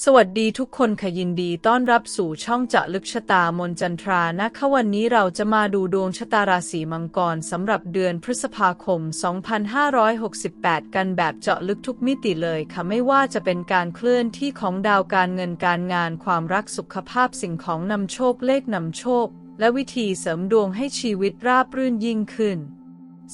สวัสดีทุกคนค่ะยินดีต้อนรับสู่ช่องเจาะลึกชะตามนจันทรานะคะวันนี้เราจะมาดูดวงชะตาราศีมังกรสำหรับเดือนพฤษภาคม 2568 กันแบบเจาะลึกทุกมิติเลยค่ะไม่ว่าจะเป็นการเคลื่อนที่ของดาวการเงินการงานความรักสุขภาพสิ่งของนำโชคเลขนำโชค และวิธีเสริมดวงให้ชีวิตราบรื่นยิ่งขึ้น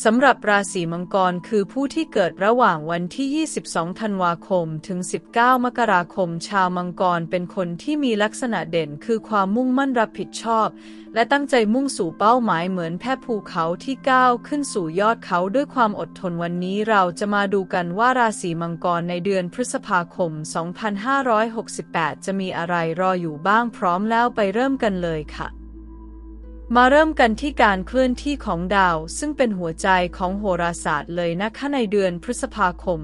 สำหรับราศีมังกรคือผู้ที่เกิดระหว่างวันที่ 22 ธันวาคม ถึง 19 มกราคม ชาวมังกรเป็นคนที่มีลักษณะเด่นคือความมุ่งมั่นรับผิดชอบ และตั้งใจมุ่งสู่เป้าหมายเหมือนแพภูเขาที่ก้าวขึ้นสู่ยอดเขาด้วยความอดทนวันนี้เราจะมาดูกันว่าราศีมังกรในเดือนพฤษภาคม 2568 จะมีอะไรรออยู่บ้างพร้อมแล้วไปเริ่มกันเลยค่ะ มาเริ่มกันที่การเคลื่อนที่ของดาว ซึ่งเป็นหัวใจของโหราศาสตร์เลยนะคะในเดือนพฤษภาคม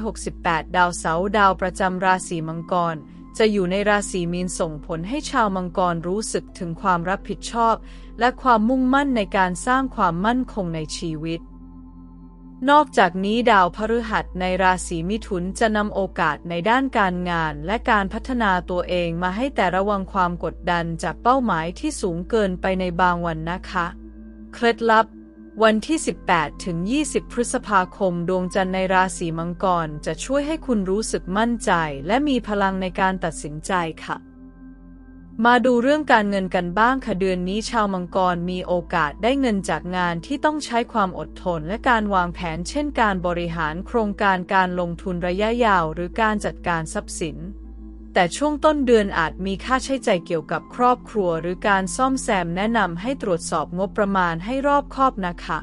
2568 ดาวเสาร์ดาวประจำราศีมังกร จะอยู่ในราศีมีนส่งผลให้ชาวมังกรรู้สึกถึงความรับผิดชอบ และความมุ่งมั่นในการสร้างความมั่นคงในชีวิต นอกจากนี้ดาวพฤหัสในราศีมิถุนจะนำโอกาสในด้านการงานและการพัฒนาตัวเองมาให้แต่ระวังความกดดันจากเป้าหมายที่สูงเกินไปในบางวันนะคะ เคล็ดลับ วันที่ 18 ถึง 20 พฤษภาคมดวงจันทร์ในราศีมังกรจะช่วยให้คุณรู้สึกมั่นใจ และมีพลังในการตัดสินใจค่ะ มาดูเรื่องการเงินกันบ้างค่ะเดือนนี้ชาวมังกรมีโอกาสได้เงินจากงานที่ต้องใช้ความอดทนและการวางแผน เช่นการบริหารโครงการการลงทุนระยะยาว หรือการจัดการทรัพย์สิน แต่ช่วงต้นเดือนอาจมีค่าใช้จ่ายเกี่ยวกับครอบครัว หรือการซ่อมแซมแนะนำให้ตรวจสอบงบประมาณให้รอบคอบนะคะ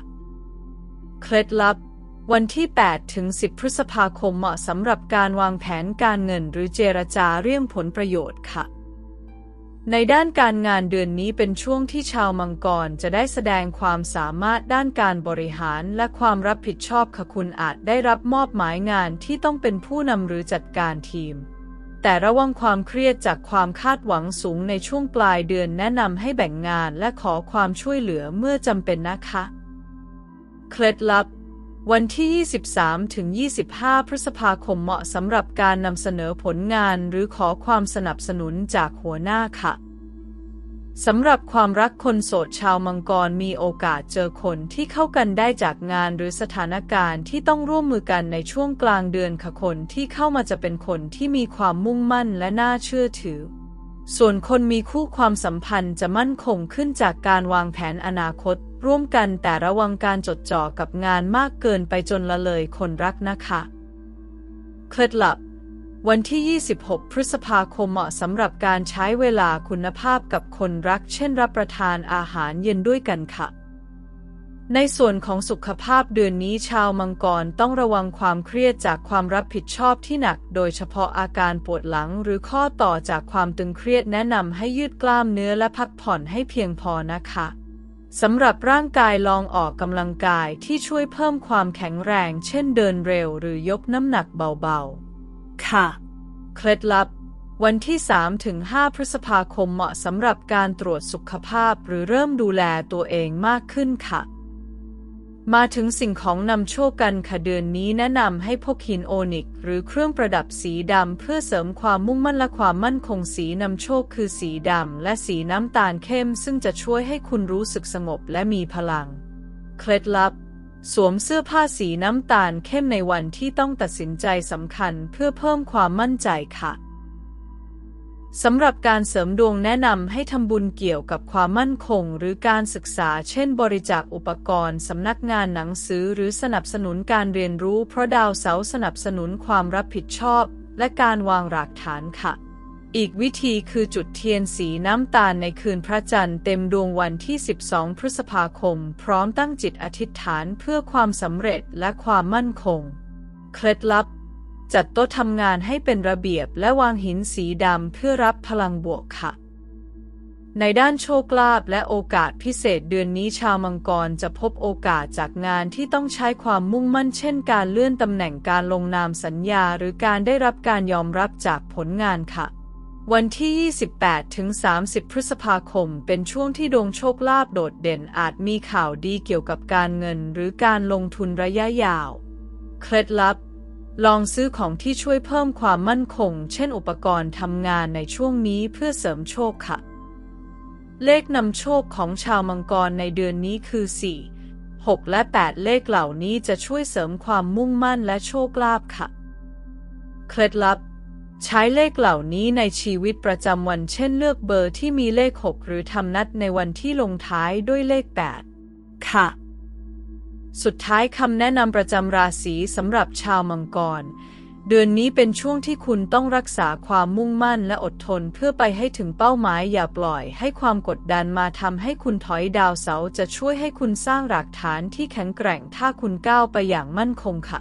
เคล็ดลับ วันที่ 8 ถึง 10 พฤษภาคมเหมาะสำหรับการวางแผนการเงิน หรือเจรจาเรื่องผลประโยชน์ค่ะ ในด้านการงานเดือนนี้เป็นช่วงที่ชาวมังกรจะได้แสดงความสามารถด้านการบริหารและความรับผิดชอบค่ะคุณอาจได้รับมอบหมายงานที่ต้องเป็นผู้นำหรือจัดการทีม แต่ระวังความเครียดจากความคาดหวังสูงในช่วงปลายเดือนแนะนำให้แบ่งงานและขอความช่วยเหลือเมื่อจำเป็นนะคะ เคล็ดลับ วันที่ 23 ถึง 25 พฤษภาคมเหมาะสำหรับการนำเสนอผลงานหรือขอความสนับสนุนจากหัวหน้าค่ะสำหรับความรักคนโสดชาวมังกรมีโอกาสเจอคนที่เข้ากันได้จากงานหรือสถานการณ์ที่ต้องร่วมมือกันในช่วงกลางเดือนค่ะคนที่เข้ามาจะเป็นคนที่มีความมุ่งมั่นและน่าเชื่อถือ ส่วนคนมีคู่ความสัมพันธ์จะมั่นคงขึ้นจากการวางแผนอนาคต ร่วมกันแต่ระวังการจดจ่อกับงานมากเกินไปจนละเลยคนรักนะคะเคล็ดลับ วันที่ 26 พฤษภาคมเหมาะสำหรับการใช้เวลาคุณภาพกับคนรัก เช่นรับประทานอาหารเย็นด้วยกันค่ะ ในส่วนของสุขภาพเดือนนี้ชาวมังกรต้องระวังความเครียดจากความรับผิดชอบที่หนัก โดยเฉพาะอาการปวดหลังหรือข้อต่อจากความตึงเครียดแนะนำให้ยืดกล้ามเนื้อและพักผ่อนให้เพียงพอนะคะ สำหรับร่างกายลองออกกำลังกายที่ช่วยเพิ่มความแข็งแรง เช่นเดินเร็วหรือยกน้ำหนักเบาๆ ค่ะ เคล็ดลับ วันที่ 3-5 พฤษภาคมเหมาะสำหรับการตรวจสุขภาพหรือเริ่มดูแลตัวเองมากขึ้นค่ะ มาถึงสิ่งของนำโชคกันค่ะเดือนนี้แนะนำให้พกหินโอนิก หรือเครื่องประดับสีดำเพื่อเสริมความมุ่งมั่นและความมั่นคงสีนำโชคคือสีดำและสีน้ำตาลเข้ม ซึ่งจะช่วยให้คุณรู้สึกสงบและมีพลัง เคล็ดลับ สวมเสื้อผ้าสีน้ำตาลเข้มในวันที่ต้องตัดสินใจสำคัญเพื่อเพิ่มความมั่นใจค่ะ สำหรับการเสริมดวงแนะนำให้ทำบุญเกี่ยวกับความมั่นคง หรือการศึกษา เช่น บริจาคอุปกรณ์สำนักงานหนังสือหรือสนับสนุนการเรียนรู้ เพราะดาวเสาสนับสนุนความรับผิดชอบ และการวางรากฐานค่ะ อีกวิธีคือจุดเทียนสีน้ำตาลในคืนพระจันทร์เต็มดวงวันที่ 12 พฤษภาคม พร้อมตั้งจิตอธิษฐานเพื่อความสำเร็จและความมั่นคง เคล็ดลับ จัดโต๊ะทำงานให้เป็นระเบียบและวางหินสีดำเพื่อรับพลังบวกค่ะ ในด้านโชคลาภและโอกาสพิเศษเดือนนี้ชาวมังกรจะพบโอกาสจากงานที่ต้องใช้ความมุ่งมั่นเช่นการเลื่อนตำแหน่งการลงนามสัญญา หรือการได้รับการยอมรับจากผลงานค่ะวันที่ 28 ถึง 30 พฤษภาคม เป็นช่วงที่ดวงโชคลาภโดดเด่นอาจมีข่าวดีเกี่ยวกับการเงินหรือการลงทุนระยะยาว เคล็ดลับ ลองซื้อของที่ช่วยเพิ่มความมั่นคง เช่นอุปกรณ์ทำงานในช่วงนี้เพื่อเสริมโชคค่ะ เลขนำโชคของชาวมังกรในเดือนนี้คือ 4 6 และ 8 เลขเหล่านี้จะช่วยเสริมความมุ่งมั่นและโชคลาภค่ะ เคล็ดลับ ใช้เลขเหล่านี้ในชีวิตประจำวันเช่นเลือกเบอร์ที่มีเลข 6 หรือทำนัดในวันที่ลงท้ายด้วยเลข 8 ค่ะ สุดท้ายคำแนะนำประจำราศีสำหรับชาวมังกร เดือนนี้เป็นช่วงที่คุณต้องรักษาความมุ่งมั่นและอดทนเพื่อไปให้ถึงเป้าหมายอย่าปล่อยให้ความกดดันมาทำให้คุณถอยดาวเสาจะช่วยให้คุณสร้างหลักฐานที่แข็งแกร่งถ้าคุณก้าวไปอย่างมั่นคงค่ะ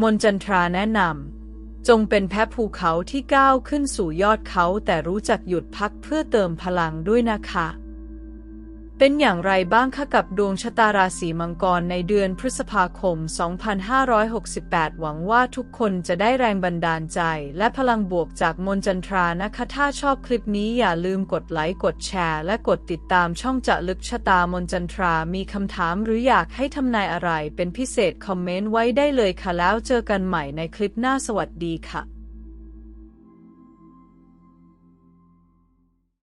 มนจันทราแนะนำจงเป็นแพะภูเขาที่ก้าวขึ้นสู่ยอดเขาแต่รู้จักหยุดพักเพื่อเติมพลังด้วยนะคะ เป็นอย่างไรบ้างคะกับดวงชะตาราศีมังกรในเดือนพฤษภาคม 2568 หวังว่าทุกคนจะได้แรงบันดาลใจและพลังบวกจากมนจันทรานะคะ ถ้าชอบคลิปนี้อย่าลืมกดไลค์ กดแชร์ และกดติดตามช่องจะลึกชะตามนจันทรา มีคำถามหรืออยากให้ทำนายอะไรเป็นพิเศษคอมเมนต์ไว้ได้เลยค่ะแล้วเจอกันใหม่ในคลิปหน้าสวัสดีค่ะ